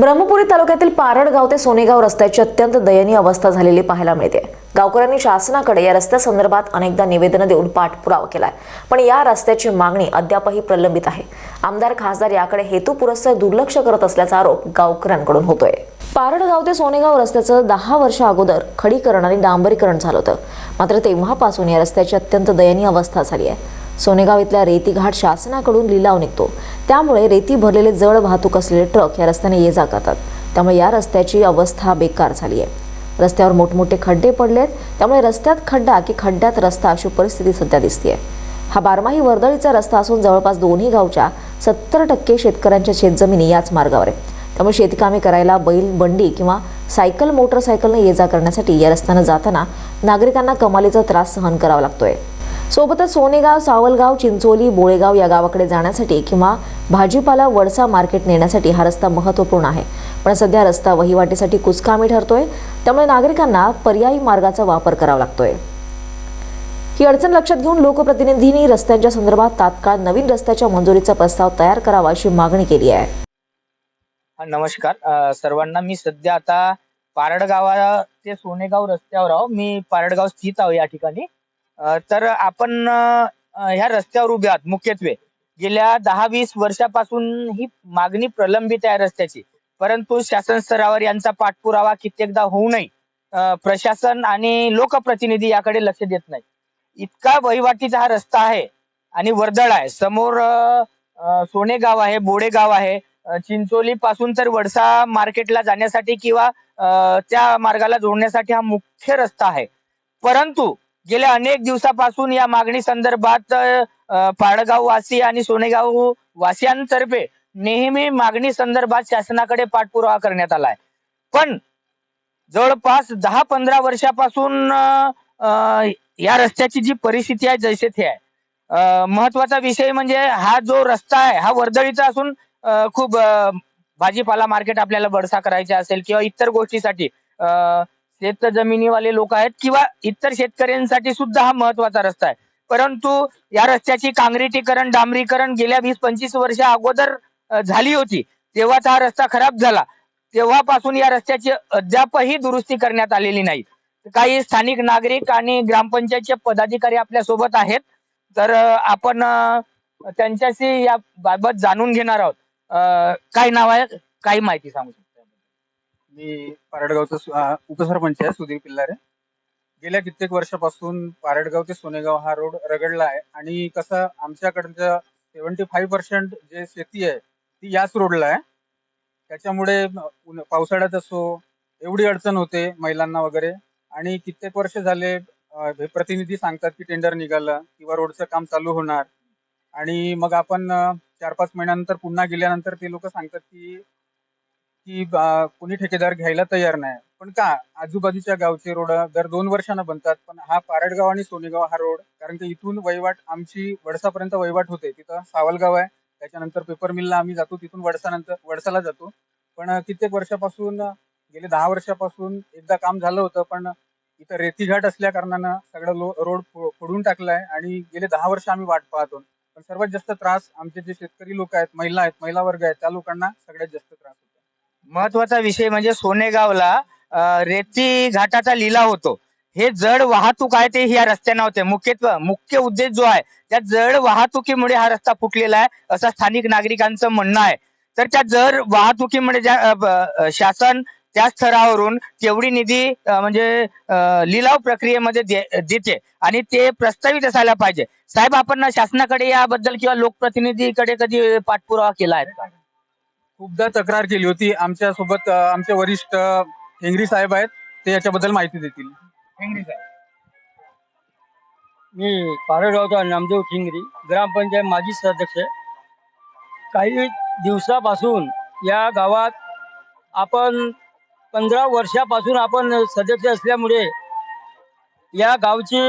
ब्रह्मपुरी तालुक्यातील पारडगाव ते सोनेगाव रस्त्याची अत्यंत दयनीय अवस्था झालेली पाहायला मिळते. गावकऱ्यांनी शासनाकडे या रस्त्यासंदर्भात अनेकदा निवेदन देऊन पाठपुरावा केलाय. पण या रस्त्याची मागणी अद्यापही प्रलंबित आहे. आमदार खासदार याकडे हेतुपुरस्सर दुर्लक्ष करत असल्याचा आरोप गावकऱ्यांकडून होतोय. पारडगाव ते सोनेगाव रस्त्याचं दहा वर्ष अगोदर खडीकरण आणि डांबरीकरण झालं होतं. मात्र तेव्हापासून या रस्त्याची अत्यंत दयनीय अवस्था झाली आहे. सोनेगाव इथल्या रेती घाट शासनाकडून लिलाव निघतो. त्यामुळे रेती भरलेले जड वाहतूक असलेले ट्रक या रस्त्याने ये जा करतात त्यामुळे या रस्त्याची अवस्था बेकार झाली आहे. रस्त्यावर मोठमोठे खड्डे पडलेत. त्यामुळे रस्त्यात खड्डा की खड्ड्यात रस्ता अशी परिस्थिती सध्या दिसते हा बारमाही वर्दळीचा रस्ता असून जवळपास दोन्ही गावच्या सत्तर टक्के शेतकऱ्यांच्या शेतजमिनी याच मार्गावर आहे त्यामुळे शेतकामे करायला बैल बंडी किंवा सायकल मोटरसायकलने ये जा करण्यासाठी या रस्त्यानं जाताना नागरिकांना कमालीचा त्रास सहन करावा लागतोय. सोबतच सोनेगाव सावलगाव चिंचोली बोळेगाव या गावाकडे जाण्यासाठी किंवा भाजीपाला वडसा मार्केट नेण्यासाठी हा रस्ता महत्त्वपूर्ण आहे. पण सध्या रस्ता वहिवाटीसाठी कुचकामी ठरतोय त्यामुळे नागरिकांना पर्यायी मार्गाचा वापर करावा लागतोय. ही अडचण लक्षात घेऊन लोकप्रतिनिधींनी रस्त्यांच्या संदर्भात तात्काळ नवीन रस्त्याच्या मंजुरीचा प्रस्ताव तयार करावा अशी मागणी केली आहे. नमस्कार. सर्वांना मी सध्या आता पारडगावा ते सोनेगाव रस्त्यावर आहो. मी पारडगाव स्थित आहो या ठिकाणी. तर आपण ह्या रस्त्यावर उभे आहात मुख्यत्वे. गेल्या दहा वीस वर्षापासून ही मागणी प्रलंबित आहे रस्त्याची. परंतु शासन स्तरावर यांचा पाठपुरावा कित्येकदा होऊनही नये. प्रशासन आणि लोकप्रतिनिधी याकडे लक्ष देत नाही. इतका वहिवाटीचा हा रस्ता आहे आणि वर्दळ आहे. समोर सोनेगाव आहे बोडेगाव आहे. चिंचोली पासून तर वडसा मार्केटला जाण्यासाठी किंवा त्या मार्गाला जोडण्यासाठी हा मुख्य रस्ता आहे. परंतु गेल्या अनेक दिवसापासून या मागणी संदर्भात पाडगाव वासी आणि सोनेगाव वासियांतर्फे नेहमी मागणी संदर्भात शासनाकडे पाठपुरावा करण्यात आलाय. पण जवळपास दहा पंधरा वर्षापासून या रस्त्याची जी परिस्थिती आहे जैसे थे आहे. महत्त्वाचा विषय म्हणजे हा जो रस्ता आहे हा वर्दळीचा असून खूप भाजीपाला मार्केट आपल्याला बडसा करायचा असेल किंवा इतर गोष्टीसाठी अं शेत जमिनीवाले लोक आहेत किंवा इतर शेतकऱ्यांसाठी सुद्धा हा महत्त्वाचा रस्ता आहे. परंतु या रस्त्याची काँग्रेटीकरण डांबरीकरण गेल्या वीस पंचवीस वर्ष अगोदर झाली होती. तेव्हाच हा रस्ता खराब झाला. तेव्हापासून या रस्त्याची अद्यापही दुरुस्ती करण्यात आलेली नाही. काही स्थानिक नागरिक आणि ग्रामपंचायतचे पदाधिकारी आपल्यासोबत आहेत. तर आपण त्यांच्याशी या बाबत जाणून घेणार आहोत. काय नाव आहे? काही माहिती सांगू मी पारडगावचा उपसरपंच आहे सुधीर पिल्लारे. गेल्या कित्येक वर्षापासून पारडगाव ते सोनेगाव हा रोड रगडला आहे आणि कसं आमच्याकडचं सेव्हन्टी फाईव्ह पर्सेंट जे शेती आहे ती याच रोडला आहे. त्याच्यामुळे पावसाळ्यात असो एवढी अडचण होते महिलांना वगैरे. आणि कित्येक वर्ष झाले हे प्रतिनिधी सांगतात की टेंडर निघालं किंवा रोडचं काम चालू होणार. आणि मग आपण चार पाच महिन्यानंतर पुन्हा गेल्यानंतर ते लोक सांगतात की की कोणी ठेकेदार घ्यायला तयार नाही. पण का? आजूबाजूच्या गावचे रोड दर दोन वर्षांना बनतात पण हा पारडगाव आणि सोनेगाव हा रोड कारण की इथून वहिवाट आमची वडसापर्यंत वहिवाट होते. तिथं सावलगाव आहे त्याच्यानंतर पेपर मिलला आम्ही जातो तिथून वडसानंतर वडसाला जातो. पण कित्येक वर्षापासून गेले दहा वर्षापासून एकदा काम झालं होतं पण इथं रेती घाट असल्या कारणानं सगळं लो रोड फोडून टाकलाय आणि गेले दहा वर्ष आम्ही वाट पाहतो. पण सर्वात जास्त त्रास आमचे जे शेतकरी लोक आहेत महिला आहेत महिला वर्ग आहेत त्या लोकांना सगळ्यात जास्त त्रास होतो. महत्त्वाचा विषय म्हणजे सोनेगावला रेती घाटाचा लिलाव होतो. हे जड वाहतूक आहे ते ह्या रस्त्यानं होते. मुख्यत्व मुख्य उद्देश जो आहे त्या जड वाहतुकीमुळे हा रस्ता फुटलेला आहे असं स्थानिक नागरिकांचं म्हणणं आहे. तर त्या जड वाहतुकीमुळे ज्या शासन त्या स्तरावरून तेवढी निधी म्हणजे लिलाव प्रक्रियेमध्ये देते आणि ते प्रस्तावित असायला पाहिजे. साहेब आपण शासनाकडे याबद्दल किंवा लोकप्रतिनिधीकडे कधी पाठपुरावा केला आहे का? खूपदा तक्रार केली होती. आमच्यासोबत आमचे वरिष्ठ हेंगरी साहेब आहेत ते याच्याबद्दल माहिती देतील. हेंगरी साहेब. मी पारडगावचा नामदेव ठिंगरी ग्रामपंचायत माजी सदस्य. काही दिवसापासून या गावात आपण पंधरा वर्षापासून आपण सदस्य असल्यामुळे या गावची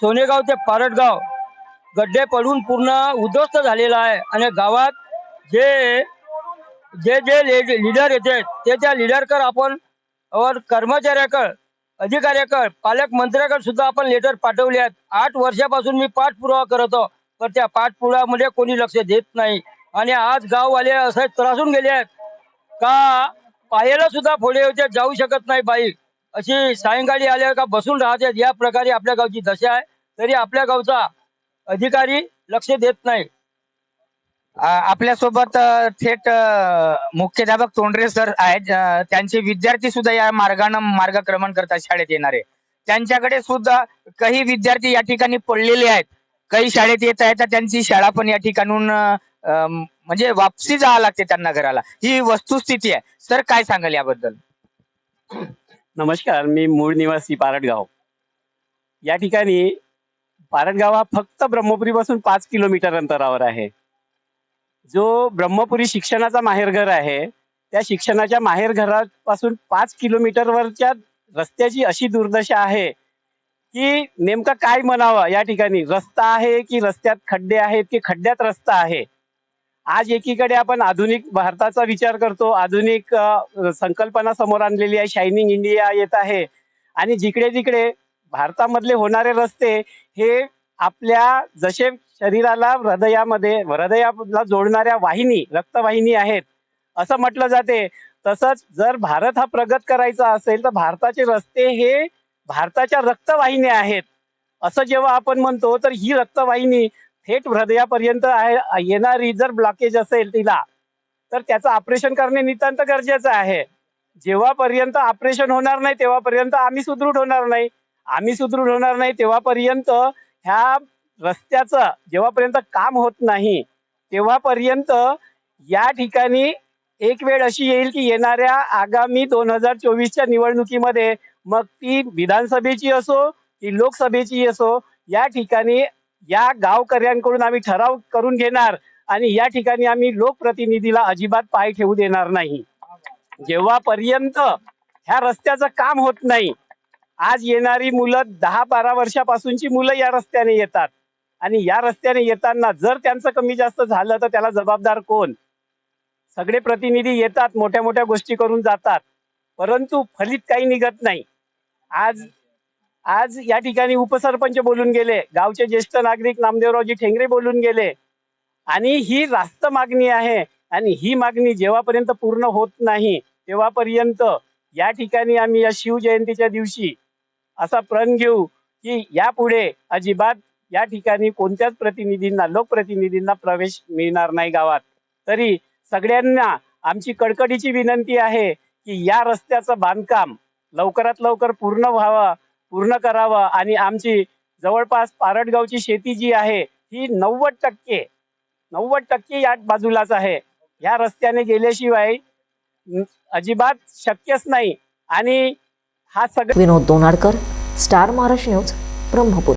सोनेगाव ते पारडगाव गड्डे पडून पूर्ण उद्ध्वस्त झालेला आहे. आणि गावात जे जे जे लीडर येते ते त्या लीडरकर आपण और कर्मचाऱ्याकडे अधिकाऱ्याकडे पालकमंत्र्याकडे सुद्धा आपण लेटर पाठवले आहेत. आठ वर्षापासून मी पाठपुरावा करत आहो पण त्या पाठपुराव्यामध्ये कोणी लक्ष देत नाही. आणि आज गाववाले असे त्रासून गेले आहेत का पायाला सुद्धा फोडे होते जाऊ शकत नाही बाईक अशी सायंकाळी आल्या का बसून राहते या प्रकारे आपल्या गावची दशा आहे तरी आपल्या गावचा अधिकारी लक्ष देत नाही. आपल्यासोबत थेट मुख्याध्यापक तोंडरे सर आहेत. त्यांचे विद्यार्थी सुद्धा या मार्गानं मार्गक्रमण करतात शाळेत येणारे. त्यांच्याकडे सुद्धा काही विद्यार्थी या ठिकाणी पडलेले आहेत. काही शाळेत येत आहेत तर त्यांची शाळा पण या ठिकाणून म्हणजे वापसी जावं लागते त्यांना घराला. ही वस्तुस्थिती आहे. सर काय सांगाल याबद्दल? नमस्कार मी मूळ निवासी पारटगाव या ठिकाणी पारटगाव हा फक्त ब्रह्मपुरीपासून पाच किलोमीटर अंतरावर आहे. जो ब्रह्मपुरी शिक्षणाचा माहेरघर आहे त्या शिक्षणाच्या माहेरघरापासून पाच किलोमीटरवरच्या रस्त्याची अशी दुर्दशा आहे की नेमकं काय म्हणावं या ठिकाणी? रस्ता आहे की रस्त्यात खड्डे आहेत की खड्ड्यात रस्ता आहे? आज एकीकडे आपण आधुनिक भारताचा विचार करतो आधुनिक संकल्पना समोर आणलेली आहे शायनिंग इंडिया येत आहे आणि जिकडे तिकडे भारतामधले होणारे रस्ते हे आपल्या जसे शरीराला हृदयामध्ये हृदयाला जोडणाऱ्या वाहिनी रक्तवाहिनी आहेत. असं म्हटलं जाते. तसंच जर भारत हा प्रगत करायचा असेल तर भारताचे रस्ते हे भारताच्या रक्तवाहिन्या आहेत. असं जेव्हा आपण म्हणतो तर ही रक्तवाहिनी थेट हृदयापर्यंत आहे येणारी जर ब्लॉकेज असेल तिला तर त्याचं ऑपरेशन करणे नितांत गरजेचं आहे. जेव्हापर्यंत ऑपरेशन होणार नाही तेव्हापर्यंत आम्ही सुदृढ होणार नाही. आम्ही सुदृढ होणार नाही तेव्हापर्यंत ह्या रस्त्याचं जेव्हापर्यंत काम होत नाही तेव्हापर्यंत या ठिकाणी एक वेळ अशी येईल की येणाऱ्या आगामी दोन हजार चोवीसच्या निवडणुकीमध्ये मग ती विधानसभेची असो ती लोकसभेची असो या ठिकाणी या गावकऱ्यांकडून आम्ही ठराव करून घेणार आणि या ठिकाणी आम्ही लोकप्रतिनिधीला अजिबात पाय ठेवू देणार नाही. जेव्हापर्यंत ह्या रस्त्याचं काम होत नाही आज येणारी मुलं दहा बारा वर्षापासूनची मुलं या रस्त्याने येतात. आणि या रस्त्याने येताना जर त्यांचं कमी जास्त झालं तर त्याला जबाबदार कोण? सगळे प्रतिनिधी येतात मोठ्या मोठ्या गोष्टी करून जातात. परंतु फलित काही निघत नाही. आज आज या ठिकाणी उपसरपंच बोलून गेले गावचे ज्येष्ठ नागरिक नामदेवरावजी ठेंगरे बोलून गेले. आणि ही रास्त मागणी आहे आणि ही मागणी जेव्हापर्यंत पूर्ण होत नाही तेव्हापर्यंत या ठिकाणी आम्ही या शिवजयंतीच्या दिवशी असा प्रण घेऊ की यापुढे अजिबात या ठिकाणी कोणत्याच प्रतिनिधींना लोकप्रतिनिधींना प्रवेश मिळणार नाही गावात. तरी सगळ्यांना आमची कडकडीची विनंती आहे की या रस्त्याचं बांधकाम लवकरात लवकर पूर्ण व्हावं पूर्ण करावं आणि आमची जवळपास पारडगावची शेती जी आहे ही नव्वद टक्के नव्वद टक्के या बाजूलाच आहे. या रस्त्याने गेल्याशिवाय अजिबात शक्यच नाही. आणि हा सगळं विनोद दोनाडकर स्टार महाराष्ट्र न्यूज ब्रह्मपूर.